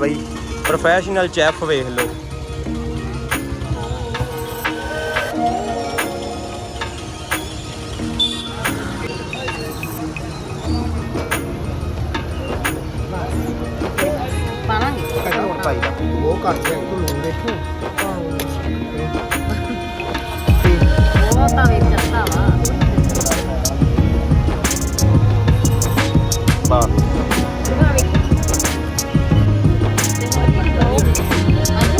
ਬਈ professional chef ਵੇਖ ਲਓ। ਉਹ ਕਰਦੇ ਆ ਤੂੰ ਦੇਖੋ। ਉਹ ਤਾਂ ਵੇਖ ਜਾਂਦਾ ਵਾ। ਬਾ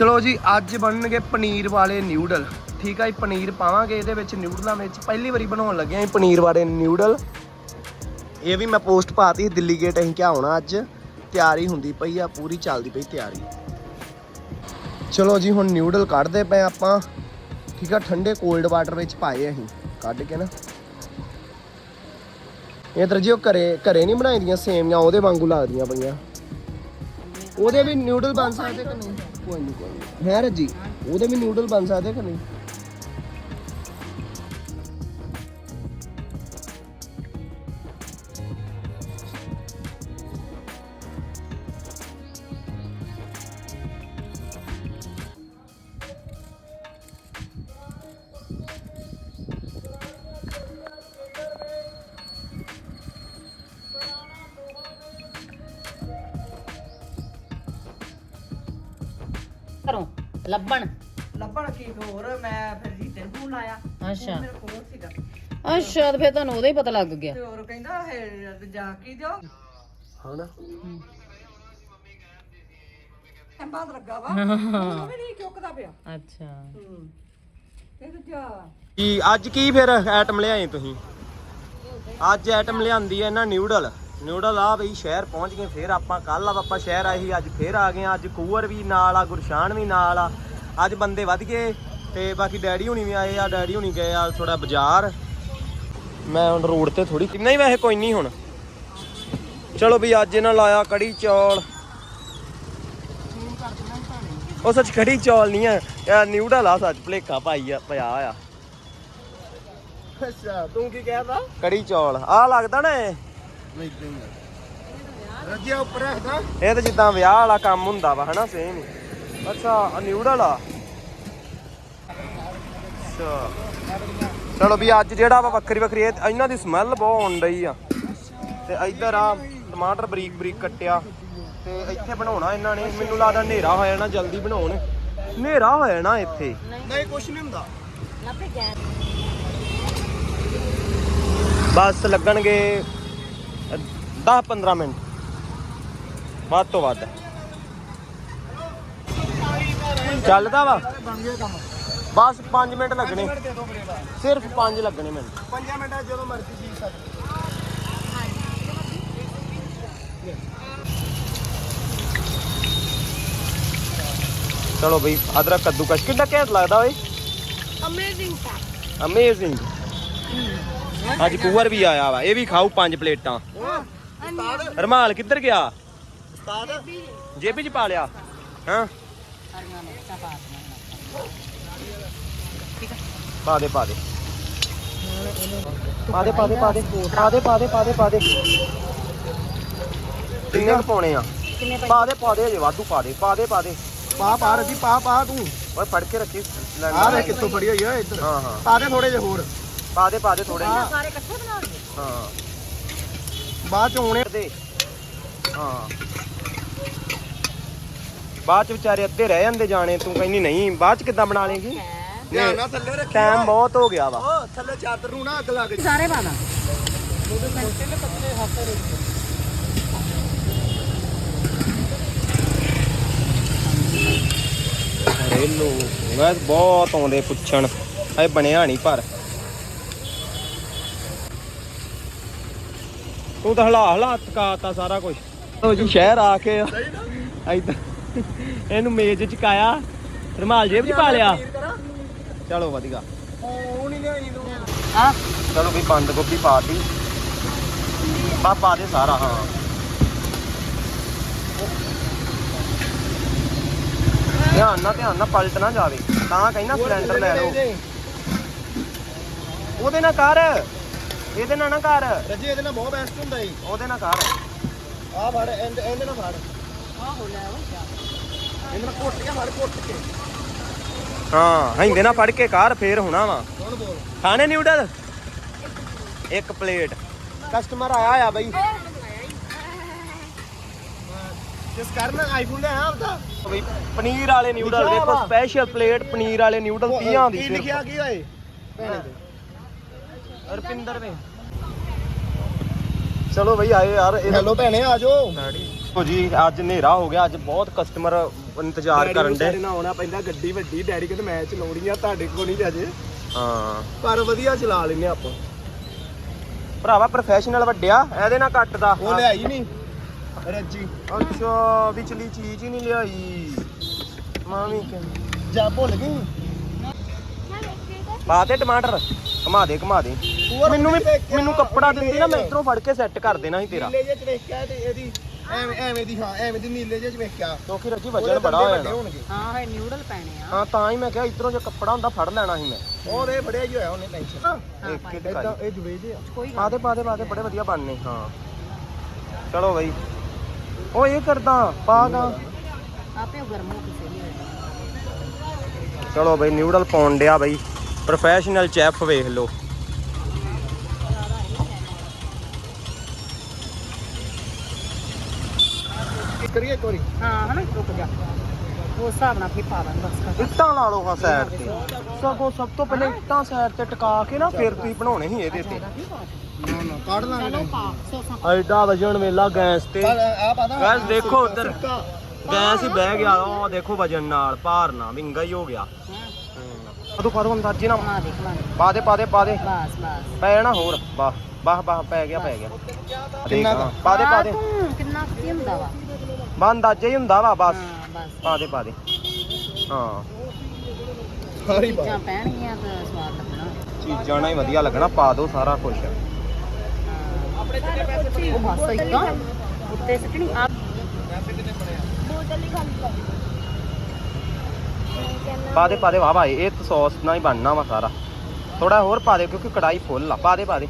ਚਲੋ ਜੀ, ਅੱਜ ਬਣਨਗੇ ਪਨੀਰ ਵਾਲੇ ਨਿਊਡਲ ਠੀਕ ਆ ਜੀ, ਪਨੀਰ ਪਾਵਾਂਗੇ, ਇਹਦੇ ਵਿੱਚ ਨਿਊਡਲਾਂ ਵਿੱਚ ਪਹਿਲੀ ਵਾਰੀ ਬਣਾਉਣ ਲੱਗੇ ਆ ਪਨੀਰ ਵਾਲੇ ਨਿਊਡਲ ਇਹ ਵੀ ਮੈਂ ਪੋਸਟ ਪਾਤੀ ਦਿੱਲੀ ਗੇਟ ਅਸੀਂ ਕਿਆ ਹੋਣਾ ਅੱਜ? ਤਿਆਰੀ ਹੁੰਦੀ ਪਈ ਆ, ਪੂਰੀ ਚੱਲਦੀ ਪਈ ਤਿਆਰੀ। ਚਲੋ ਜੀ, ਹੁਣ ਨਿਊਡਲ ਕੱਢਦੇ ਪਏ ਆਪਾਂ। ਠੀਕ ਆ, ਠੰਡੇ ਕੋਲਡ ਵਾਟਰ ਵਿੱਚ ਪਾਏ ਅਸੀਂ, ਕੱਢ ਕੇ ਨਾ। ਇਹ ਤਾਂ ਜੀ ਉਹ ਘਰੇ ਘਰੇ ਨਹੀਂ ਬਣਾਈਆਂ ਸੇਮੀਆਂ ਉਹਦੇ ਵਾਂਗੂ ਲੱਗਦੀਆਂ ਪਈਆਂ। ਉਹਦੇ ਵੀ ਨਿਊਡਲ ਬਣ ਸਕਦੇ ਕਿ ਨਹੀਂ? ਕੋਈ ਨਹੀਂ ਕੋਈ ਨਹੀਂ ਹੈ ਰੱਜੀ ਉਹਦੇ ਵੀ ਨਿਊਡਲ ਬਣ ਸਕਦੇ ਕਿ ਨਹੀਂ? ਲੱਭਣ। ਲੱਭਣ ਕੀ ਹੋਰ ਮੈਂ ਫਿਰ ਜੀ ਤੈਨੂੰ ਫੋਨ ਲਾਇਆ। ਅੱਛਾ। ਮੇਰੇ ਕੋਲ ਸੀਗਾ। ਅੱਛਾ ਤੇ ਫਿਰ ਤੁਹਾਨੂੰ ਉਹਦਾ ਹੀ ਪਤਾ ਲੱਗ ਗਿਆ। ਤੇ ਹੋਰ ਕਹਿੰਦਾ ਹੈ ਜਾ ਕੀ ਦਿਓ? ਹਣਾ ਬਾਅਦ ਲੱਗਾ ਵਾ। ਉਹ ਵੀ ਨਹੀਂ ਚੁੱਕਦਾ ਪਿਆ। ਅੱਛਾ। ਹੂੰ। ਇਹ ਤਾਂ ਜਾ ਕੀ ਅੱਜ ਕੀ ਫਿਰ ਆਈਟਮ ਲਿਆਏ ਤੁਸੀਂ? ਅੱਜ ਆਈਟਮ ਲਿਆਂਦੀ ਹੈ ਇਹਨਾਂ ਨਿਊਡਲ ਨਿਊਡਲ ਆ ਬਈ ਸ਼ਹਿਰ ਪਹੁੰਚ ਗਏ ਫਿਰ ਆਪਾਂ ਕੱਲ ਆਪਾਂ ਸ਼ਹਿਰ ਆਏ ਸੀ ਅੱਜ ਫਿਰ ਆ ਗਏ ਹਾਂ। ਅੱਜ ਕੂਵਰ ਵੀ ਨਾਲ ਆ ਗੁਰਸ਼ਾਨ ਵੀ ਨਾਲ ਆ ਅੱਜ ਬੰਦੇ ਵੱਧ ਗਏ ਤੇ ਬਾਕੀ ਡੈਡੀ ਹੁਣੀ ਵੀ ਆਏ ਆ ਡੈਡੀ ਹੁਣੀ ਗਏ ਆ ਥੋੜਾ ਬਾਜ਼ਾਰ। ਮੈਂ ਹੁਣ ਰੋਡ ਤੇ ਥੋੜੀ ਨਹੀਂ ਵੈਸੇ ਕੋਈ ਨਹੀਂ ਹੁਣ। ਚਲੋ ਵੀ ਅੱਜ ਇਹਨਾਂ ਲਾਇਆ ਕੜੀ ਚੌਲ। ਉਹ ਸੱਚ ਕੜੀ ਚੌਲ ਨਹੀਂ ਆ ਇਹ ਨਿਊਡਲ ਆ ਸੱਚ ਭਲੇਖਾ ਪਾਈ ਆ ਪਿਆ ਆ। ਅੱਛਾ ਤੂੰ ਕੀ ਕਹਿਦਾ ਕੜੀ ਚੌਲ ਆ ਲੱਗਦਾ ਨਾ ਇਹ ਨਹੀਂ ਰੱਜਿਆ ਉੱਪਰ ਰੱਖਦਾ ਇਹ ਤਾਂ ਜਿੱਦਾਂ ਵਿਆਹ ਵਾਲਾ ਕੰਮ ਹੁੰਦਾ ਵਾ ਹਨਾ ਸੇਮ ਹੀ। ਅੱਛਾ ਆ ਨਿਊਡਲ ਆ ਅੱਛਾ। ਚਲੋ ਵੀ ਅੱਜ ਜਿਹੜਾ ਵਾ ਵੱਖਰੀ ਵੱਖਰੀ ਇਹ ਇਹਨਾਂ ਦੀ ਸਮੈਲ ਬਹੁਤ ਆਉਣ ਡਈ ਆ। ਤੇ ਇੱਧਰ ਆ ਟਮਾਟਰ ਬਰੀਕ ਬਰੀਕ ਕੱਟਿਆ। ਤੇ ਇੱਥੇ ਬਣਾਉਣਾ ਇਹਨਾਂ ਨੇ। ਮੈਨੂੰ ਲੱਗਦਾ ਹਨੇਰਾ ਹੋ ਜਾਣਾ ਜਲਦੀ ਬਣਾਉਣ। ਹਨੇਰਾ ਹੋ ਜਾਣਾ ਇੱਥੇ। ਨਹੀਂ ਕੁਛ ਨਹੀਂ ਹੁੰਦਾ। ਲੱਭੇ ਗੈਸ ਬਸ ਲੱਗਣਗੇ 10 15 ਮਿੰਟ। ਵੱਧ ਤੋਂ ਵੱਧ। ਚੱਲਦਾ ਵਾ। ਬਸ 5 ਮਿੰਟ ਲੱਗਣੇ। ਸਿਰਫ 5 ਲੱਗਣੇ ਮੈਨੂੰ। 5 ਮਿੰਟਾਂ ਜਦੋਂ ਮਰਜ਼ੀ ਜੀ ਸਕਦੀ ਚਲੋ ਬਈ ਅਦਰਕ ਕੱਦੂਕਸ਼। ਕਿੱਡਾ ਘੈਂਟ ਲੱਗਦਾ ਓਏ? ਅਮੇਜ਼ਿੰਗ ਅਮੇਜ਼ਿੰਗ ਅੱਜ ਕੂਵਰ ਵੀ ਆਇਆ ਵਾ ਇਹ ਵੀ ਖਾਊ ਪੰਜ ਪਲੇਟਾਂ। ਰਮਾਲ ਕਿੱਧਰ ਗਿਆ? ਉਸਤਾਦ ਜੇਬੀ ਚ ਪਾ ਲਿਆ। ਹਾਂ? ਪਾ ਦੇ ਪਾ ਦੇ। ਪਾ ਦੇ ਪਾ ਦੇ ਪਾ ਦੇ। ਪਾ ਦੇ ਪਾ ਦੇ ਪਾ ਦੇ ਪਾ ਦੇ। ਕਿੰਨੇ ਕੁ ਪਾਉਣੇ ਆ। ਪੈ ਦੇ ਪਾ ਦੇ ਅਜੇ ਵਾਧੂ ਪਾ ਦੇ। ਪਾ ਦੇ ਪਾ ਦੇ। ਪਾ ਪਾ ਰੱਜੀ ਪਾ ਪਾ ਤੂੰ। ਓਏ ਫੜ ਕੇ ਰੱਖੀ। ਆ ਕਿੱਥੋਂ ਫੜੀ ਹੋਈ ਆ ਇੱਧਰ। ਹਾਂ ਹਾਂ। ਪਾ ਦੇ ਥੋੜੇ ਜਿਹੇ ਹੋਰ। ਪਾ ਦੇ ਪਾ ਦੇ ਥੋੜੇ ਜਿਹੇ। ਸਾਰੇ ਇਕੱਠੇ ਬਣਾਉਣਗੇ ਹਾਂ। ਬਾਅਦ ਚ ਆਉਣੇ ਦੇ ਹਾਂ। ਬਾਅਦ ਚ ਵਿਚਾਰੇ ਅੱਧੇ ਰਹਿ ਜਾਂਦੇ ਜਾਣੇ ਤੂੰ ਕਹਿੰਦੀ ਨਹੀਂ ਬਾਅਦ ਚ ਕਿੱਦਾਂ ਬਣਾ ਲੇਗੀ ਧਿਆਨ ਨਾਲ ਥੱਲੇ ਰੱਖੀ ਟਾਈਮ ਬਹੁਤ ਹੋ ਗਿਆ ਵਾ। ਓ ਥੱਲੇ ਚਾਦਰ ਨੂੰ ਨਾ ਅੱਗ ਲੱਗ ਜਾਏ ਸਾਰੇ ਪਾਣਾ ਰੇਲੋ ਮੈਂ ਬਹੁਤ ਆਉਂਦੇ ਪੁੱਛਣ। ਇਹ ਬਣਿਆ ਨਹੀਂ ਪਰ। ਤੂੰ ਤਾਂ ਹਲਾ ਹਲਾ ਤਕਾਤਾ ਸਾਰਾ ਕੁਝ ਲੋ ਜੀ ਸ਼ਹਿਰ ਆ ਕੇ ਇੱਧਰ ਇਹਨੂੰ ਮੇਜ਼ ਚਕਾਇਆ ਰਮਾਲ ਜੇਬ ਚ ਪਾ ਲਿਆ। ਚਲੋ ਵਧੀਆ। ਆ ਚਲੋ ਵੀ ਬੰਦ ਗੋਭੀ ਪਾਤੀ ਬਾ ਪਾ ਦੇ ਸਾਰਾ ਹਾਂ। ਧਿਆਨ ਨਾਲ ਧਿਆਨ ਨਾਲ ਪਲਟ ਨਾ ਜਾਵੇ। ਤਾਂ ਕਹਿੰਦਾ ਸਿਲੰਡਰ ਲੈ ਲਓ। ਉਹਦੇ ਨਾਲ ਕਰ। ਇਹਦੇ ਨਾਲ ਨਾ ਕਰ ਰੱਜੀ ਇਹਦੇ ਨਾਲ ਬਹੁਤ ਬੈਸਟ ਹੁੰਦਾ ਜੀ। ਉਹਦੇ ਨਾਲ ਕਰ ਆ ਫੜ ਇਹਦੇ ਇਹਦੇ ਨਾਲ ਫੜ। ਆ ਹੋ ਲੈ ਓਏ ਇਹਦੇ ਨਾਲ ਘੁੱਟ ਕੇ ਫੜ ਘੁੱਟ ਕੇ। ਹਾਂ ਹੈਂਦੇ ਨਾਲ ਫੜ ਕੇ ਕਰ ਫੇਰ ਹੋਣਾ ਵਾ। ਕੌਣ ਬੋਲ। ਖਾਣੇ ਨਿਊਡਲ ਇੱਕ ਪਲੇਟ। ਕਸਟਮਰ ਆਇਆ ਆ ਬਈ। ਜਿਸ ਕਰਨ ਆਈਫੋਨ ਲੈ ਆ ਆਪਦਾ ਬਈ ਪਨੀਰ ਵਾਲੇ ਨਿਊਡਲ ਦੇਖੋ। ਸਪੈਸ਼ਲ ਪਲੇਟ ਪਨੀਰ ਵਾਲੇ ਨਿਊਡਲ 30 ਦੀ ਕੀ ਲਿਖਿਆ ਕੀ ਹੋਏ ਭੈਣੇ ਤੇ ਰੁਪਿੰਦਰ ਵੇ ਚਲੋ ਬਈ ਆਏ ਯਾਰ ਹੈਲੋ ਭੈਣੇ ਆ ਜਾਓ। ਹੋ ਜੀ ਅੱਜ ਹਨੇਰਾ ਹੋ ਗਿਆ ਅੱਜ ਬਹੁਤ ਕਸਟਮਰ ਇੰਤਜ਼ਾਰ ਕਰਨ ਦੇ। ਸਾਡੇ ਨਾਲ ਆਉਣਾ ਪੈਂਦਾ ਗੱਡੀ ਵੱਡੀ ਡੈਡੀ ਕਹਿੰਦੇ ਮੈਂ ਚਲਾਉਣੀ ਆ ਤੁਹਾਡੇ ਕੋਲ ਨਹੀਂ ਅਜੇ ਹਾਂ। ਪਰ ਵਧੀਆ ਚਲਾ ਲੈਨੇ ਆਪਾਂ। ਭਰਾਵਾ ਪ੍ਰੋਫੈਸ਼ਨਲ ਵੱਡਿਆ ਇਹਦੇ ਨਾਲ ਕੱਟਦਾ ਉਹ ਲਿਆਈ ਨਹੀਂ। ਰੱਜੀ। ਅੱਛਾ ਵਿਚਲੀ ਚੀਜ਼ ਹੀ ਨਹੀਂ ਲਿਆਈ। ਮਾਮੀ ਕਹਿੰਦੀ ਜਾ ਭੁੱਲ ਗਈ। ਪਾ ਤੇ ਟਮਾਟਰ ਘਮਾ ਦੇ ਘਮਾ ਦੇ। ਮੈਨੂੰ ਵੀ ਮੈਨੂੰ ਕੱਪੜਾ ਦਿੰਦੀ ਨਾ ਮੈਂ ਇਧਰੋਂ ਫੜ ਕੇ ਸੈੱਟ ਕਰ ਦੇਣਾ ਸੀ ਤੇਰਾ। ਨੀਲੇ ਜਿਹੇ ਚ ਵੇਖਿਆ ਤੇ ਇਹਦੀ ਐਵੇਂ ਐਵੇਂ ਦੀ ਹਾਂ ਐਵੇਂ ਦੀ ਨੀਲੇ ਜਿਹੇ ਚ ਵੇਖਿਆ ਕਿਉਂਕਿ ਰੱਜੀ ਵਜਨ ਬੜਾ ਹੋਇਆ ਨਾ ਹਾਂ ਇਹ ਨਿਊਡਲ ਪੈਣੇ ਆ। ਹਾਂ ਤਾਂ ਹੀ ਮੈਂ ਕਿਹਾ ਇਧਰੋਂ ਜੇ ਕੱਪੜਾ ਹੁੰਦਾ ਫੜ ਲੈਣਾ ਸੀ ਮੈਂ। ਉਹ ਦੇ ਬੜਿਆ ਹੀ ਹੋਇਆ ਉਹਨੇ ਟੈਨਸ਼ਨ ਹਾਂ ਇੱਕ ਇਦਾਂ ਇਹ ਜੇ ਆ। ਕੋਈ ਪਾ ਗੱਲ ਦੇ ਪਾ ਦੇ ਪਾ ਦੇ ਬੜੇ ਵਧੀਆ ਬਣਨੇ ਹਾਂ। ਚਲੋ ਬਈ। ਉਹ ਇਹ ਕਰਦਾ ਪਾਗਾ ਨੀ। ਆਪੇ ਗਰਮ ਹੋ ਕੇ ਸਹੀ ਹੋਏਗਾ ਚਲੋ ਬਈ ਨਿਊਡਲ ਪਾਉਣ ਡਿਆ ਬਈ। ਪ੍ਰੋਫੈਸ਼ਨਲ ਚੈਫ ਵੇਖ ਲਓ। ਕਰੀਏ ਇੱਕ ਵਾਰੀ? ਹਾਂ ਹਨਾ? ਰੁਕ ਜਾ। ਉਸ ਹਿਸਾਬ ਨਾਲ ਫੇ ਪਾ ਦਾਂਗੇ ਬਸ ਕਰ। ਇੱਟਾਂ ਲਾ ਲਓ ਹਾਂ ਸਾਈਡ ਤੇ ਸਗੋਂ ਸਭ ਤੋਂ ਪਹਿਲਾਂ ਇੱਟਾਂ ਸਾਈਡ ਤੇ ਟਿਕਾ ਕੇ ਨਾ ਫਿਰ ਤੁਸੀਂ ਬਣਾਉਣੇ ਸੀ ਇਹਦੇ ਤੇ। ਨਾ ਨਾ ਕੱਢ ਲਾਂਗੇ ਚਲੋ ਪਾ ਸੋਸਾ ਐਡਾ ਵਜਣ ਵੇਲਾ ਗੈਸ ਤੇ। ਆ ਗੈਸ ਦੇਖੋ ਉਧਰ। ਗੈਸ ਹੀ ਬਹਿ ਗਿਆ ਉਹ ਦੇਖੋ ਵਜਨ ਨਾਲ ਭਾਰ ਨਾਲ ਵਿੰਗਾ ਹੀ ਹੋ ਗਿਆ। ਕਦੋਂ ਕਰੋ ਅੰਦਾਜ਼ੇ ਨਾਲ ਬਣਾ ਦੇ ਬਣਾ ਦੇ ਪਾ ਦੇ ਪਾ ਦੇ ਪਾ ਦੇ। ਬਸ ਬਸ। ਪੈ ਜਾਣਾ ਹੋਰ। ਵਾਹ ਵਾਹ ਵਾਹ ਪੈ ਗਿਆ ਪੈ ਗਿਆ। ਕਿੰਨਾ ਦੇਖ, ਹਾਂ, ਪਾ ਦੇ ਪਾ ਦੇ। ਤੂੰ ਕਿੰਨਾ ਕੀ ਹੁੰਦਾ ਵਾ? ਬਾ ਅੰਦਾਜ਼ਾ ਹੀ ਹੁੰਦਾ ਵਾ ਬਸ। ਹਾਂ ਬਸ। ਪਾ ਦੇ ਪਾ ਦੇ। ਹਾਂ। ਸਾਰੀ ਚੀਜ਼ਾਂ ਪੈਣਗੀਆਂ ਤਾਂ ਸਵਾਦ ਲੱਗਣਾ। ਚੀਜ਼ਾਂ ਨਾਲ ਹੀ ਵਧੀਆ ਲੱਗਣਾ ਪਾ ਦੋ ਸਾਰਾ ਕੁਝ ਉਹ ਬਸ ਇਦਾਂ ਉੱਤੇ ਸਿੱਟਣੀ। ਆ। ਪਾ ਦੇ ਪਾ ਦੇ ਵਾਹ ਭਾਈ ਇਹ ਤਾਂ ਸੌਸ ਨਾਲ ਹੀ ਬਣਨਾ ਵਾ ਸਾਰਾ। ਥੋੜਾ ਹੋਰ ਪਾ ਦੇ ਕਿਉਂਕਿ ਕੜਾਈ ਫੁੱਲ ਆ। ਪਾ ਦੇ ਪਾ ਦੇ।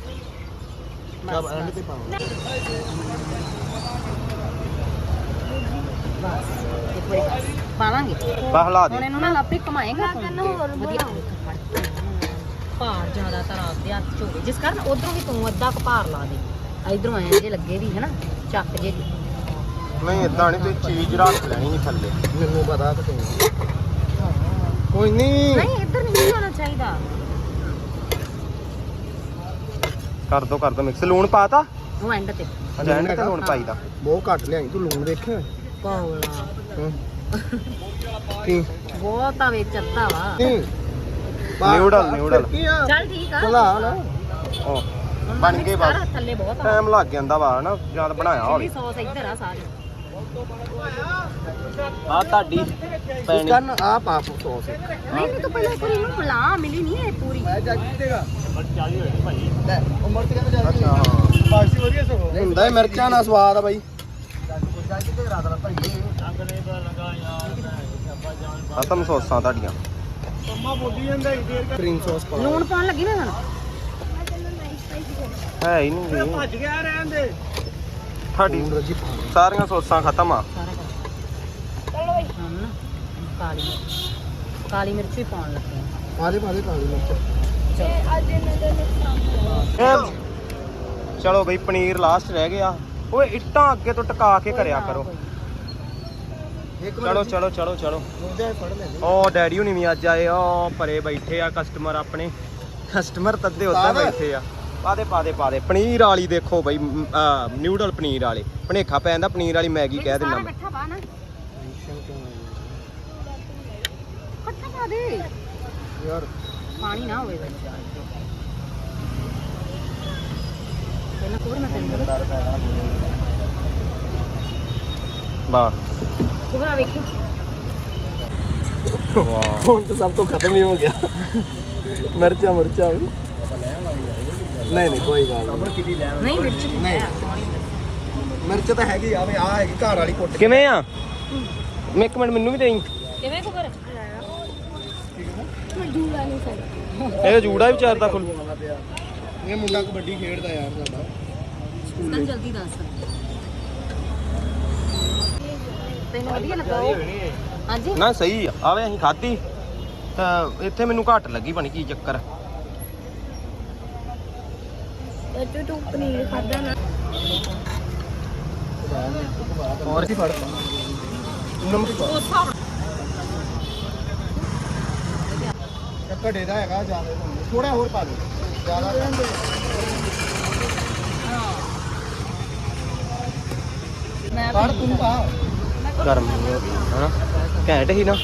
ਪਾਵਾਂਗੇ? ਬਾ ਹਲਾ ਦੇ। ਹੁਣ ਇਹਨੂੰ ਨਾ ਲਾਪਰੀ ਕਮਾਏਗਾ ਵਧੀਆ। ਭਾਰ ਜ਼ਿਆਦਾਤਰ ਆਪਦੇ ਹੱਥ ਚ ਹੋਵੇ। ਜਿਸ ਕਾਰਨ ਉਧਰੋਂ ਵੀ ਤੂੰ ਅੱਧਾ ਕੁ ਭਾਰ ਲਾ ਦੇ। ਇਧਰੋਂ ਐ ਜੇ ਲੱਗੇ ਵੀ ਹਨਾ? ਚੱਕ ਜੇ ਦੀ। ਨਹੀਂ ਇਦਾਂ ਨਹੀਂ ਤੇ ਚੀਜ਼ ਰੱਖ ਲੈਣੀ ਸੀ ਥੱਲੇ। ਮੈਨੂੰ ਪਤਾ ਕਿ ਤੂੰ। ਕੋਈ ਨਹੀਂ ਨਹੀਂ ਇੱਧਰ ਨਹੀਂ ਹੋਣਾ ਚਾਹੀਦਾ। ਕਰ ਦੋ ਕਰ ਦੋ ਮਿਕਸ ਲੂਣ ਪਾਤਾ? ਉਹ ਐਂਡ ਤੇ। ਅਜੈਂਡ ਤੇ ਲੂਣ ਪਾਈਦਾ ਬਹੁਤ ਘੱਟ ਲਿਆਈ ਤੂੰ ਲੂਣ ਦੇਖਿਆ? ਕੋਲਾ ਹਾਂ। ਕੀ? ਬਹੁਤ ਆ ਵਿੱਚ ਅੱਧਾ ਵਾ। ਨਹੀਂ ਨਿਊਡਲ, ਨਿਊਡਲ। ਕੀ ਆ? ਚੱਲ ਠੀਕ ਆ। ਚਲਾ ਨਾ। ਉਹ ਹੁਣ ਬਣ ਗਏ ਬਸ। ਥੱਲੇ ਬਹੁਤ ਆ। ਟਾਈਮ ਲੱਗ ਜਾਂਦਾ ਵਾ ਨਾ ਜਦ ਬਣਾਇਆ ਚਿਲੀ ਹੋਵੇ ਸੌਸ ਇੱਧਰ ਆ ਸਾਰੀ। ਆ ਤੁਹਾਡੀ ਪੈਣੀ ਕਰਨ ਆ ਪਾ ਸੌਸ ਨਹੀਂ ਨਹੀਂ ਤੂੰ ਪਹਿਲਾਂ ਇੱਕ ਵਾਰੀ ਇਹਨੂੰ ਮਿਲਾ ਮਿਲੀ ਨਹੀਂ ਇਹ ਪੂਰੀ। ਮੈਂ ਜੱਜ ਦੇਗਾ ਲੈ ਉਮਰ ਤੇ ਕਹਿੰਦਾ ਅੱਛਾ ਹਾਂ। ਬਾਸੀ ਵਧੀਆ ਸੋ ਹੁੰਦਾ ਹੈ ਮਿਰਚਾਂ ਨਾਲ ਸਵਾਦ ਆ ਬਾਈ। ਖਤਮ ਸੌਸਾਂ ਤੁਹਾਡੀਆਂ। ਕਰੀਮ ਸੌਸ ਪਾ ਲੂਣ ਪਾਉਣ ਲੱਗੀ ਨਾ ਹੁਣ? ਹੈ ਹੀ ਨਹੀਂ। ਭੱਜ ਗਿਆ ਰਹਿਣ ਦੇ। ਰੱਜੀ ਸਾਰੀਆਂ ਸੌਸਾਂ ਖਤਮ ਆ। ਸਾਰਾ ਚਲੋ ਬਈ। ਹੁਣ ਨਾ। ਕਾਲੀ ਮਿਰਚ। ਕਾਲੀ ਮਿਰਚ ਵੀ ਪਾਉਣ ਲੱਗੇ ਆ। ਪਾ ਦੇ ਪਾ ਦੇ ਪਾ ਦੇ ਮਿਰਚ ਇਹ- ਚਲੋ ਬਈ ਪਨੀਰ ਲਾਸਟ ਰਹਿ ਗਿਆ। ਓਏ ਇੱਟਾਂ ਅੱਗੇ ਤੋਂ ਟਿਕਾ ਕੇ ਕਰਿਆ ਕਰੋ। ਇੱਕ ਚਲੋ ਚਲੋ ਚਲੋ ਚਲੋ। ਮੁੰਡੇ ਫੜ ਲੈ ਉਹ ਡੈਡੀ ਹੁਣੀ ਵੀ ਅੱਜ ਆਏ। ਉਹ ਪਰੇ ਬੈਠੇ ਆ ਕਸਟਮਰ ਆਪਣੇ। ਕਸਟਮਰ ਤੱਦੇ ਉੱਧਰ ਪਾ ਦੇ। ਬੈਠੇ ਆ। ਪਾ ਦੇ ਪਾ ਦੇ ਪਾ ਦੇ ਪਨੀਰ ਵਾਲੀ ਦੇਖੋ ਬਈ ਨਿਊਡਲ ਪਨੀਰ ਵਾਲੇ। ਭਣੇਖਾ ਪੈ ਜਾਂਦਾ ਪਨੀਰ ਵਾਲੀ ਮੈਗੀ ਕਹਿ ਦਿੰਦਾ ਮੈਂ। ਇਕੱਠਾ ਪਾ ਨਾ। ਇਕੱਠਾ ਪਾ ਦੇ। ਯਾਰ। ਪਾਣੀ ਨਾ ਹੋਵੇ ਵਿੱਚ। ਪਹਿਲਾਂ ਤੈਨੂੰ ਵੇਖੀ। ਹੁਣ ਤਾਂ ਸਭ ਤੋਂ ਖਤਮ ਹੀ ਹੋ ਗਿਆ। ਮਿਰਚਾਂ ਮਿਰਚਾਂ ਵੀ। ਨਹੀਂ ਨਹੀਂ ਕੋਈ ਗੱਲ ਨਹੀਂ। ਨਹੀਂ ਮਿਰਚ ਨਹੀਂ। ਮਿਰਚ ਤਾਂ ਹੈਗੀ ਆ ਵੇ ਆ ਹੈਗੀ ਘਰ ਵਾਲੀ ਕੁੱਟ ਕਿਵੇਂ ਆ? ਮੈਂ ਇੱਕ ਮਿੰਟ ਮੈਨੂੰ ਵੀ ਦੇਈ। ਕਿਵੇਂ ਕੁਬਰ ਇਹ ਜੂੜਾ ਵੀ ਵਿਚਾਰਦਾ ਖੁੱਲ ਇਹ ਮੁੰਡਾ ਕਬੱਡੀ ਖੇਡਦਾ ਯਾਰ ਸਾਡਾ। ਤਾਂ ਜਲਦੀ ਦੱਸ ਤੈਨੂੰ ਵਧੀਆ ਲੱਗਾ ਉਹ? ਹਾਂਜੀ? ਨਾ ਸਹੀ ਆ। ਆਵੇ ਅਸੀਂ ਖਾਧੀ। ਤਾਂ ਇੱਥੇ ਮੈਨੂੰ ਘੱਟ ਲੱਗੀ ਪਣੀ ਕੀ ਚੱਕਰ। ਤੂੰ ਤੂੰ ਪਨੀਰ ਖਾਦਾ ਨਾ। ਹੋਰ ਕੀ ਫੜ? ਨਮਕ ਪਾ। ਘੜੇ ਦਾ ਹੈਗਾ ਜ਼ਿਆਦਾ ਥੋੜਾ ਹੋਰ ਪਾ ਦੇ। ਜ਼ਿਆਦਾ ਮੈਂ ਫੜ ਤੂੰ ਪਾ। ਗਰਮ ਹਨਾ? ਘੈਂਟ ਹੀ ਨਾ।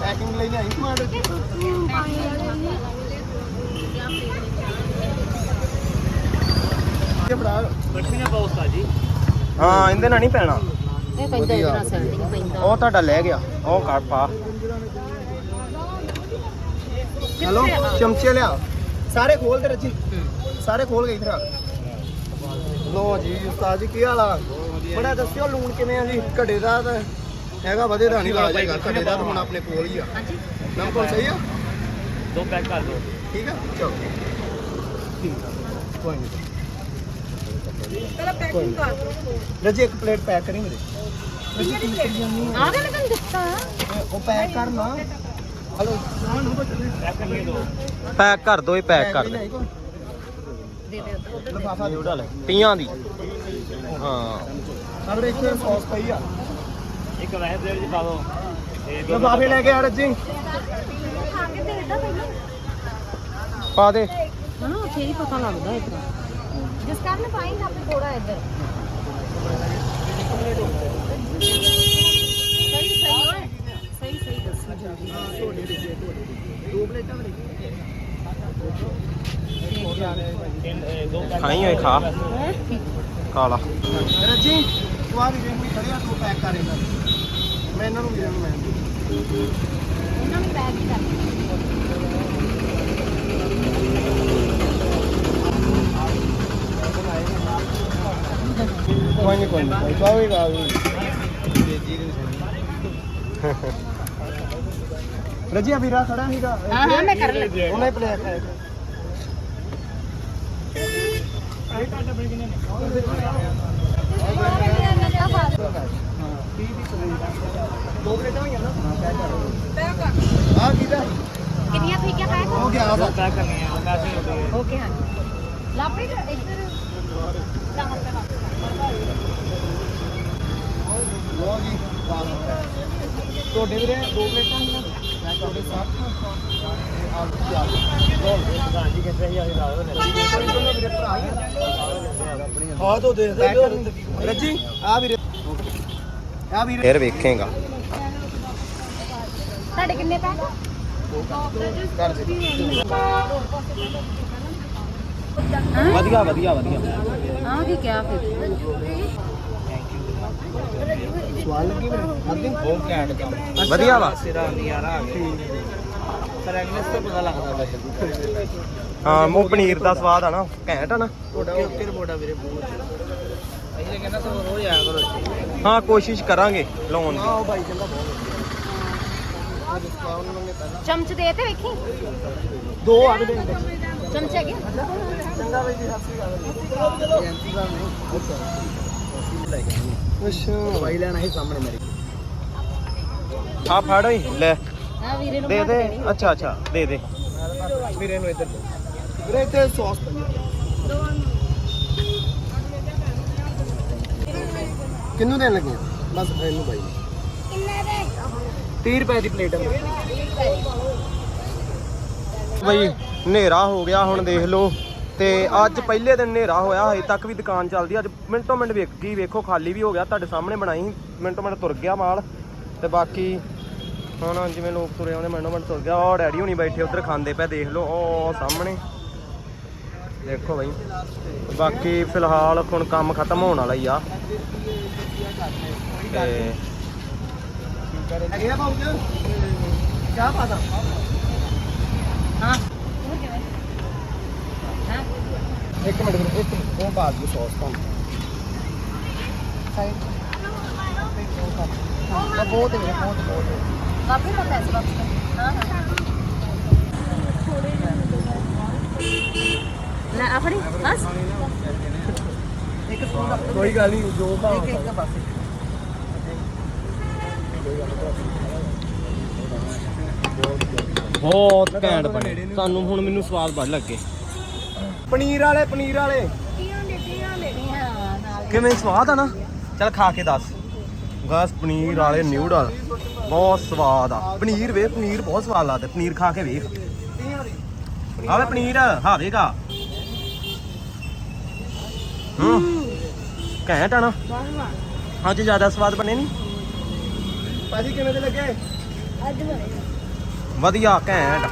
ਪੈਕਿੰਗ ਲਈ ਨਹੀਂ। ਟਮਾਟਰ ਇਹ ਬੜਾ ਹਾਂ ਇਹਦੇ ਨਾਲ ਨਹੀਂ ਪੈਣਾ। ਇਹ ਪੈਂਦਾ ਇਹਦੇ ਨਾਲ ਸੈਟਿੰਗ ਪੈਂਦਾ। ਉਹ ਤੁਹਾਡਾ ਲੈ ਗਿਆ। ਉਹ ਕੱਢ ਪਾ। ਹੈਲੋ ਚਮਚੇ ਲਿਆ। ਸਾਰੇ ਖੋਲ ਤੇ ਰੱਜੀ। ਸਾਰੇ ਖੋਲ ਗਏ ਇਧਰ ਲੋ ਜੀ ਉਸਤਾਦ ਜੀ ਕੀ ਹਾਲ ਆ? ਬੜਾ ਦੱਸਿਓ ਲੂਣ ਕਿਵੇਂ ਆ ਜੀ? ਘੜੇ ਦਾ ਹੈਗਾ ਵਧੇ ਦਾ ਨਹੀਂ ਲਾ ਜਾਏਗਾ ਘੜੇ ਦਾ ਤਾਂ ਹੁਣ ਆਪਣੇ ਕੋਲ ਹੀ ਆ। ਹਾਂਜੀ। ਨਮਕ ਸਹੀ ਆ? ਦੋ ਪੈਕ ਕਰ ਦੋ ਠੀਕ ਆ? ਚਲੋ। ਕੋਈ ਨਹੀਂ। ਪਹਿਲਾਂ ਪੈਕਿੰਗ ਕਰ ਰੱਜੀ ਇੱਕ ਪਲੇਟ ਪੈਕ ਕਰੀ ਮੇਰੇ। ਆ ਗਿਆ ਮੈਂ ਤੁਹਾਨੂੰ ਦਿੱਤਾ। ਉਹ ਪੈਕ ਕਰਨਾ ਹਲੋ। ਪੈਕ ਕਰ ਦੋ ਇਹ ਪੈਕ ਕਰ ਦੇ ਦੇ ਦੇ ਉੱਧਰ ਲਫਾਫਾ ਦੇ। ਪੀਆਂ ਦੀ। ਹਾਂ। ਅਗਰ ਇੱਥੇ ਸੌਸ ਪਈ ਆ। ਇੱਕ ਵੈਸੇ ਦੇ ਵਿੱਚ ਪਾ ਦੋ ਲਫਾਫੇ ਲੈ ਕੇ ਆ ਰੱਜੀ। ਦੇਖਦਾ ਪਹਿਲਾਂ? ਪਾ ਦੇ। ਹਾਂ ਉੱਥੇ ਹੀ ਪਤਾ ਲੱਗਦਾ ਇਤਨਾ ਜਿਸ ਕਾਰਨ ਪਾਈ ਨਾ ਆਪਣੇ ਥੋੜਾ ਇੱਧਰ। ਸਹੀ ਸਹੀ ਓਏ। ਸਹੀ ਸਹੀ ਦੱਸੋ ਜਲਦੀ ਖਾਈ ਹੋਏ ਖਾ। ਖਾ ਲਾ। ਰੱਜੀ ਤੂੰ ਆ ਵੀ ਵੇਖ ਖੜਿਆ ਤੂੰ ਪੈਕ ਕਰ ਇਹਨਾਂ। ਮੈਂ ਇਹਨਾਂ ਨੂੰ ਦੇਣ ਮੈਂ। ਉਹਨਾਂ ਨੂੰ ਪੈਕ ਹੀ ਕਰ। ਕੋਈ ਨਹੀਂ ਕੋਈ ਨਹੀਂ ਕੋਈ ਗੱਲ ਨਹੀਂ ਰੱਜੀ ਆ ਵੀਰਾ ਖੜਾ ਸੀਗਾ ਹਾਂ ਹਾਂ ਮੈਂ ਕਰ ਲੱਗੀ ਉਹਨੇ ਪਲੇਟ ਹੈ। ਦੋ ਪਲੇਟਾਂ ਹੋਈਆਂ ਨਾ ਪੈਕ ਕਰ ਆ ਕਿਹਦਾ ਕਿੰਨੀਆਂ ਠੀਕੀਆਂ ਪੈਕ? ਹੋ ਗਿਆ ਆ ਪੈਕ ਕਰਨੀ ਆ ਪੈਸੇ ਓਕੇ ਹਾਂ ਲਾਪਰੀ ਇੱਧਰ। ਲੋ ਜੀ ਤੁਹਾਡੇ ਵੀਰੇ ਦੋ ਪਲੇਟਾਂ ਹੀ ਨਾ? ਮੈਂ ਤੁਹਾਡੇ ਸਾਥ ਆ ਚਾਰ ਹਾਂਜੀ ਕਿੱਥੇ ਹੀ ਆਹੀ ਲਾ ਦੋ ਮੇਰੇ ਭਰਾ ਹੀ ਹਾਂ ਤੋਂ ਦੇਖਦੇ ਰੱਜੀ ਆ ਵੀਰੇ। ਆ ਵੀਰੇ। ਫਿਰ ਵੇਖੇਗਾ। ਤੁਹਾਡੇ ਕਿੰਨੇ ਦੇ ਵਧੀਆ ਵਧੀਆ ਵਧੀਆ। ਆ ਕੀ ਕਿਹਾ ਫਿਰ? ਸਵਾਲ ਲੱਗੀ ਲੱਗੀ ਉਹ ਘੈਂਟ ਕੰਮ ਵਧੀਆ ਵਾ। ਸਿਰਾ ਨਜ਼ਾਰਾ ਆ ਗਿਆ। ਪਰ ਐਗਨੈਸ ਤੋਂ ਪਤਾ ਲੱਗਦਾ ਵੈਸੇ ਹਾਂ ਮੂੰਹ ਪਨੀਰ ਦਾ ਸਵਾਦ ਆ ਨਾ ਘੈਂਟ ਆ ਨਾ। ਤੁਹਾਡਾ ਓਕੇ ਰਿਪੋਰਟ ਵੀਰੇ ਬਹੁਤ ਅਸੀਂ ਕਹਿੰਦਾ ਸੋ ਰੋਜ਼ ਆਇਆ ਕਰੋ ਹਾਂ ਕੋਸ਼ਿਸ਼ ਕਰਾਂਗੇ ਲਾਉਣ ਹਾਂ ਦੀ। ਉਹ ਭਾਈ ਕਹਿੰਦਾ ਬਹੁਤ ਵਧੀਆ ਡਿਸਕਾਊਂਟ ਮੰਗੇ ਪਹਿਲਾਂ ਚਮਚ ਦੇ ਤੇ ਵੇਖੀ। ਦੋ ਆ ਗਏ ਦੇ ਚਮਚ ਹੈਗੇ? ਚੰਗਾ ਬਾਈ ਜੀ ਸਤਿ ਸ੍ਰੀ ਅਕਾਲ। ਕਰ ਨਹੀਂ ਅੱਛਾ। ਅੱਛਾ ਭਾਈ ਲੈਣਾ ਸੀ ਸਾਹਮਣੇ ਮੇਰੇ ਆ ਫੜ ਓਏ ਲੈ। ਹਾਂ ਵੀਰੇ ਨੂੰ ਦੇ ਦੇ। ਅੱਛਾ ਅੱਛਾ ਦੇ ਦੇ। ਵੀਰੇ ਨੂੰ ਇੱਧਰ ਦੇ। ਵੀਰੇ ਇੱਥੇ ਸੌਸ ਪਈ ਆ। ਕਿੰਨੂੰ ਦੇਣ ਲੱਗੇ? ਬਸ ਇਹਨੂੰ ਬਾਈ। ਦੇ 30 ਰੁਪਏ ਦੀ ਪਲੇਟ ਬਈ, ਹਨੇਰਾ ਹੋ ਗਿਆ, ਹੁਣ ਦੇਖ ਲਓ। ਤੇ ਅੱਜ ਪਹਿਲੇ ਦਿਨ ਹਨੇਰਾ ਹੋਇਆ, ਹਜੇ ਤੱਕ ਵੀ ਦੁਕਾਨ ਚੱਲਦੀ ਅੱਜ ਮਿੰਟੋ ਮਿੰਟ ਵੇਖ ਗਈ ਵੇਖੋ, ਖਾਲੀ ਵੀ ਹੋ ਗਿਆ। ਤੁਹਾਡੇ ਸਾਹਮਣੇ ਬਣਾਈ, ਮਿੰਟੋ ਮਿੰਟ ਤੁਰ ਗਿਆ ਮਾਲ। ਤੇ ਬਾਕੀ ਹੁਣ ਜਿਵੇਂ ਲੋਕ ਤੁਰੇ ਆਉਂਦੇ, ਮਿੰਟੋ ਮਿੰਟ ਤੁਰ ਗਿਆ। ਉਹ ਡੈਡੀ ਹੁਣੀ ਬੈਠੇ, ਉੱਧਰ ਖਾਂਦੇ ਪਏ, ਦੇਖ ਲਓ ਉਹ ਸਾਹਮਣੇ। ਦੇਖੋ ਬਈ। ਬਾਕੀ ਫਿਲਹਾਲ ਹੁਣ ਕੰਮ ਖਤਮ ਹੋਣ ਵਾਲਾ ਹੀ ਆ। ਤੇ ਹੈਗੇ ਆ ਬਾਬੂ ਚਾਹ ਪਾਦਾ ਹਾਂ। ਇੱਕ ਮਿੰਟ ਵੀਰੇ, ਇੱਕ ਉਹ ਪਾ ਦਿਓ ਸੌਸ ਤੁਹਾਨੂੰ ਬਹੁਤ ਹੈ ਬਹੁਤ ਬਹੁਤ। ਵਾਪਸ ਤਾਂ ਪੈਸੇ ਵਾਪਸ ਹਾਂ ਹਾਂ। ਲੈ ਆਪਣੀ ਬਸ। ਕੋਈ ਗੱਲ ਨਹੀਂ ਜੋ ਭਾਅ ਇੱਕ ਇੱਕ ਬਸ। ਬਹੁਤ ਘੈਂਟ ਬਣੇ। ਤੁਹਾਨੂੰ ਹੁਣ ਮੈਨੂੰ ਸਵਾਦ ਬੜ ਲੱਗੇ। ਪਨੀਰ ਵਾਲੇ ਪਨੀਰ ਵਾਲੇ। ਕਿਵੇਂ ਸਵਾਦ ਆ ਨਾ? ਚਲ ਖਾ ਕੇ ਦੱਸ। ਗਾਸ ਪਨੀਰ ਵਾਲੇ ਨਿਊਡਲ ਬਹੁਤ ਸਵਾਦ ਆ। ਪਨੀਰ ਵੇ ਪਨੀਰ ਬਹੁਤ ਸਵਾਦ ਲੱਗਦਾ। ਪਨੀਰ ਖਾ ਕੇ ਵੇਖ। ਆਵੇ ਪਨੀਰ ਹਾਵੇਗਾ ਹੂੰ। ਘੈਂਟ ਆ ਨਾ। ਅੱਜ ਜ਼ਿਆਦਾ ਸਵਾਦ ਬਣੇ ਨਹੀਂ ਭਾਜੀ ਕਿਵੇਂ ਦੇ ਲੱਗੇ? ਵਧੀਆ ਘੈਂਟ।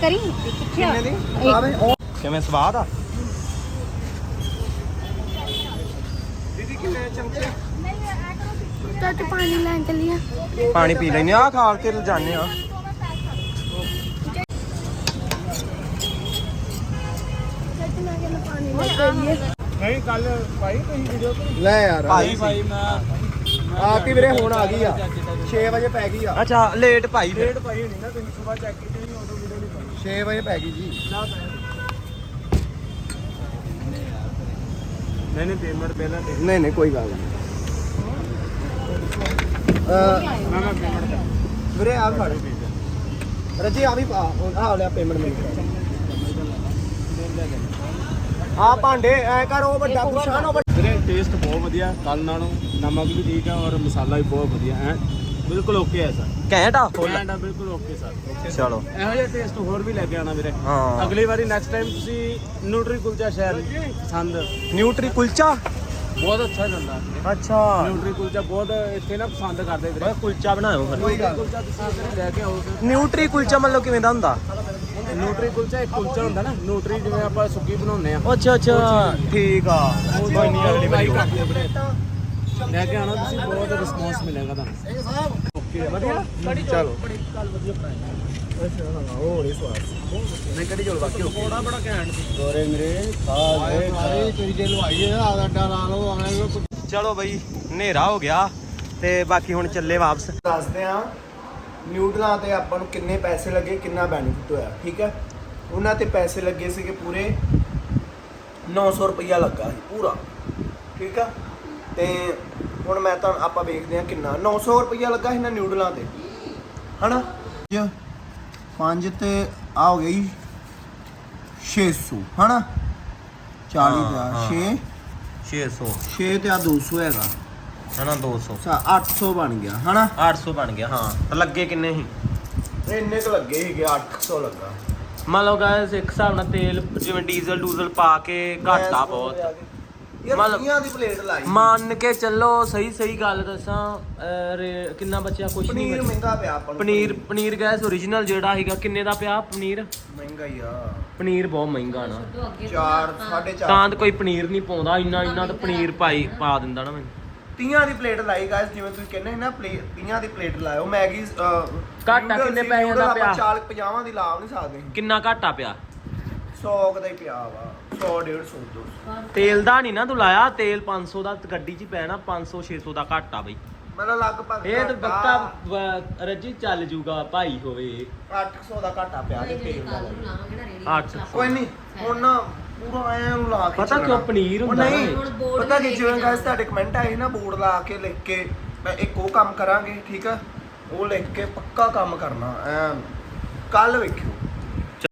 ਕਰੀ। ਕਿੱਥੇ ਕਿੰਨੇ ਦੀ? ਉਹ ਕਿਵੇਂ ਸਵਾਦ ਆ? ਦੀਦੀ ਕਿੰਨੇ ਚਮਚੇ? ਤੱਤ ਪਾਣੀ ਲੈਣ ਚੱਲੀ ਆ। ਪਾਣੀ ਪੀ ਲੈਨੇ ਆ ਖਾ ਕੇ ਜਾਣੇ ਆ। ਮੈਂ ਕਹਿੰਦਾ ਪਾਣੀ ਲੈ ਚੱਲੀਏ ਨਹੀਂ ਕੱਲ ਭਾਈ ਤੁਸੀਂ ਵੀਡੀਓ ਲੈ ਯਾਰ। ਭਾਈ ਭਾਈ ਆ ਕੀ ਵੀਰੇ ਹੁਣ ਆ ਗਈ ਆ। 6 ਵਜੇ ਪੈ ਗਈ ਆ। ਅੱਛਾ ਲੇਟ ਭਾਈ ਫਿਰ। ਭਾਈ ਹੋਣੀ ਨਾ ਤੁਸੀਂ ਸਵੇਰ ਚੈੱਕ ਕੀਤੀ ਨਹੀਂ ਉਦੋਂ ਵੀਡੀਓ ਨਹੀਂ ਪਾਈ। 6 ਵਜੇ ਪੈ ਗਈ ਜੀ। ਨਹੀਂ ਨਹੀਂ ਪੇਮੈਂਟ ਪਹਿਲਾਂ ਦੇ। ਨਹੀਂ ਨਹੀਂ ਕੋਈ ਗੱਲ ਨਹੀਂ। ਨਾ ਨਾ ਪੇਮੈਂਟ ਵੀਰੇ ਆ ਫੜ। ਰਜੀ ਆ ਵੀ ਆ ਲਿਆ ਪੇਮੈਂਟ ਮੇਰੀ ਆ ਭਾਂਡੇ ਐ ਕਰ ਉਹ ਵੱਡਾ ਉਹ ਵੱਡਾ- ਵੀਰੇ ਟੇਸਟ ਬਹੁਤ ਵਧੀਆ ਕੱਲ ਨਾਲੋਂ ਨਮਕ ਵੀ ਠੀਕ ਹੈ ਔਰ ਮਸਾਲਾ ਵੀ ਬਹੁਤ ਵਧੀਆ ਹੈ ਬਿਲਕੁਲ ਓਕੇ ਹੈ ਸਰ। ਘੈਂਟ ਆ ਫੁੱਲ। ਐਂਡ ਬਿਲਕੁਲ ਓਕੇ ਸਰ। ਚਲੋ। ਇਹੋ ਜਿਹਾ ਟੇਸਟ ਹੋਰ ਵੀ ਲੈ ਕੇ ਆਣਾ ਵੀਰੇ। ਹਾਂ। ਅਗਲੀ ਵਾਰੀ ਨੈਕਸਟ ਟਾਈਮ ਤੁਸੀਂ ਨਿਊਟਰੀ ਕੁਲਚਾ ਸ਼ਾਇਦ ਪਸੰਦ। ਨਿਊਟਰੀ ਕੁਲਚਾ ਬਹੁਤ ਅੱਛਾ ਜਾਂਦਾ ਅੱਛਾ। ਨਿਊਟਰੀ ਕੁਲਚਾ ਬਹੁਤ ਇੱਥੇ ਨਾ ਪਸੰਦ ਕਰਦੇ ਵੀਰੇ। ਕੁਲਚਾ ਬਣਾਓ ਫਿਰ। ਕੋਈ ਗੱਲ ਕੁਲਚਾ ਤੁਸੀਂ ਇੱਧਰ ਲੈ ਕੇ ਆਓ ਨਿਊਟਰੀ ਕੁਲਚਾ ਮਤਲਬ ਕਿਵੇਂ ਦਾ ਹੁੰਦਾ? ਨਿਊਟਰੀ ਕੁਲਚਾ ਇੱਕ ਕੁਲਚਾ ਹੁੰਦਾ ਨਾ ਨਿਊਟਰੀ ਜਿਵੇਂ ਆਪਾਂ ਸੁੱਕੀ ਬਣਾਉਂਦੇ ਆ। ਅੱਛਾ ਅੱਛਾ। ਠੀਕ ਆ। ਕੋਈ ਨਹੀਂ ਅਗਲੀ ਵੀਰੇ। ਲੈ ਕੇ ਆਣਾ ਤੁਸੀਂ ਬਹੁਤ ਰਿਸਪੌਂਸ ਮਿਲੇਗਾ ਤੁਹਾਨੂੰ। ਵਧੀਆ? ਚਲੋ। ਨਹੀਂ ਕੜੀ ਬਾਕੀ ਓਕੇ ਬੜਾ ਬੜਾ ਘੈਂਟ ਸੀ। ਗੋਰੇ ਮੇਰੇ ਖਾਏ ਖਾਏ ਤੁਸੀਂ ਜੇ ਲਵਾਈਏ ਆ ਅੱਡਾ ਲਾ ਲਓ ਆਵੇਂ ਚਲੋ ਬਈ ਹਨੇਰਾ ਹੋ ਗਿਆ ਤੇ ਬਾਕੀ ਹੁਣ ਚੱਲੇ ਵਾਪਸ। ਦੱਸਦੇ ਆ ਨਿਊਡਲਾਂ ਤੇ ਆਪਾਂ ਨੂੰ ਕਿੰਨੇ ਪੈਸੇ ਲੱਗੇ ਕਿੰਨਾ ਬੈਨੀਫਿਟ ਹੋਇਆ ਠੀਕ ਹੈ? ਉਹਨਾਂ ਤੇ ਪੈਸੇ ਲੱਗੇ ਸੀਗੇ ਪੂਰੇ 900 ਰੁਪਈਆ ਲੱਗਾ ਸੀ ਪੂਰਾ। ਠੀਕ ਆ? ਤੇ ਹੁਣ ਮੈਂ ਤਾਂ ਆਪਾਂ ਵੇਖਦੇ ਆ ਕਿੰਨਾ 900 ਰੁਪਈਆ ਲੱਗਾ ਸੀ ਨਾ ਨਿਊਡਲਾਂ ਤੇ। ਹਨਾ? 5 ਤੇ ਆ ਹੋ ਗਈ 600 ਹਨਾ? 40 ਦਾ ਹਾਂ, 6 600 6 ਤੇ ਆ 200 ਹੈਗਾ। ਹਨਾ 200 ਸਾ। 800 ਬਣ ਗਿਆ ਹਨਾ? 800 ਬਣ ਗਿਆ ਹਾਂ। ਤਾਂ ਲੱਗੇ ਕਿੰਨੇ ਸੀ? ਇੰਨੇ ਕੁ ਲੱਗੇ ਸੀਗੇ 800 ਲੱਗਾ। ਮੰਨ ਲਓ ਗਾਇਸ ਇੱਕ ਹਿਸਾਬ ਨਾਲ ਤੇਲ ਜਿਵੇਂ ਡੀਜ਼ਲ ਡੂਜ਼ਲ ਪਾ ਕੇ ਘਾਟਾ ਬਹੁਤ। ਯਾਰ ਮਤਲਬ- ਤੀਆਂ ਦੀ ਪਲੇਟ ਲਾਈ। ਮੰਨ ਕੇ ਚੱਲੋ ਸਹੀ ਸਹੀ ਗੱਲ ਦੱਸਾਂ ਅਹ, ਰੇ- ਕਿੰਨਾ ਬਚਿਆ ਕੁਛ ਨਹੀਂ ਪਨੀਰ ਬਚਿਆ। ਮਹਿੰਗਾ ਪਿਆ ਆਪਾਂ ਨੂੰ ਪਨੀਰ ਪਨੀਰ। ਗੈਸ ਓਰੀਜਨਲ ਜਿਹੜਾ ਹੈਗਾ ਕਿੰਨੇ ਦਾ ਪਿਆ ਪਨੀਰ? ਮਹਿੰਗਾ ਹੀ ਆ। ਪਨੀਰ ਬਹੁਤ ਮਹਿੰਗਾ ਨਾ। 4 4.5 ਤਾਂ ਤਾਂ ਕੋਈ ਪਨੀਰ ਨਹੀਂ ਪਾਉਂਦਾ ਇੰਨਾ ਇੰਨਾ ਤਾਂ ਪਨੀਰ ਪਾਈ ਪਾ ਦਿੰਦਾ ਨਾ ਮੈਨੂੰ। ਤੀਆਂ ਦੀ ਪਲੇਟ ਲਾਈ ਗਾਇਸ ਜਿਵੇਂ ਤੁਸੀਂ ਕਹਿੰਦੇ ਸੀ ਨਾ ਪਲੇਟ ਤੀਆਂ ਦੀ ਪਲੇਟ ਲਾਇਓ। ਮੈਗੀ ਘਾਟਾ ਕਿੰਨੇ ਪੈਸਿਆਂ ਦਾ ਪਿਆ? 40 50 ਦੀ ਲਾ ਨਹੀਂ ਸਕਦੇ। ਕਿੰਨਾ ਘਾਟਾ ਪਿਆ? 100 ਦਾ ਹੀ ਪਿਆ ਵਾ। 100 150 200 ਤੇਲ ਦਾ ਨਹੀਂ ਨਾ ਤੂੰ ਲਾਇਆ ਤੇਲ 500 ਦਾ ਗੱਡੀ 'ਚ ਹੀ ਪੈਣਾ 500 600 ਦਾ ਘਾਟਾ ਬਈ। ਮਤਲਬ ਲਗਭਗ ਇਹ ਤਾਂ ਵ- ਰੱਜੀ ਚੱਲ ਜੂਗਾ ਭਾਈ ਹੋਵੇ। 800 ਦਾ ਘਾਟਾ ਪਿਆ ਜੇ ਤੇਲ ਦਾ। ਅੱਠ ਕੋਈ ਨਹੀਂ ਹੁਣ ਨਾ ਪੂਰਾ ਐਂ ਨੂੰ ਲਾ ਕੇ ਪਤਾ ਕਿਉਂ ਚੱਲਣਾ। ਪਨੀਰ ਉਹ ਹੁੰਦਾ ਨਾ? ਨਹੀਂ। ਪਤਾ ਕਿ ਜਿਵੇਂ ਗਾਇਸ ਤੁਹਾਡੇ ਕਮੈਂਟ ਆਏ ਨਾ ਬੋਰਡ ਲਾ ਕੇ ਲਿਖ ਕੇ ਮੈਂ ਇੱਕ ਉਹ ਕੰਮ ਕਰਾਂਗੇ ਠੀਕ ਆ? ਉਹ ਲਿਖ ਕੇ ਪੱਕਾ ਕੰਮ ਕਰਨਾ ਐ। ਕੱਲ ਵੇਖਿਓ।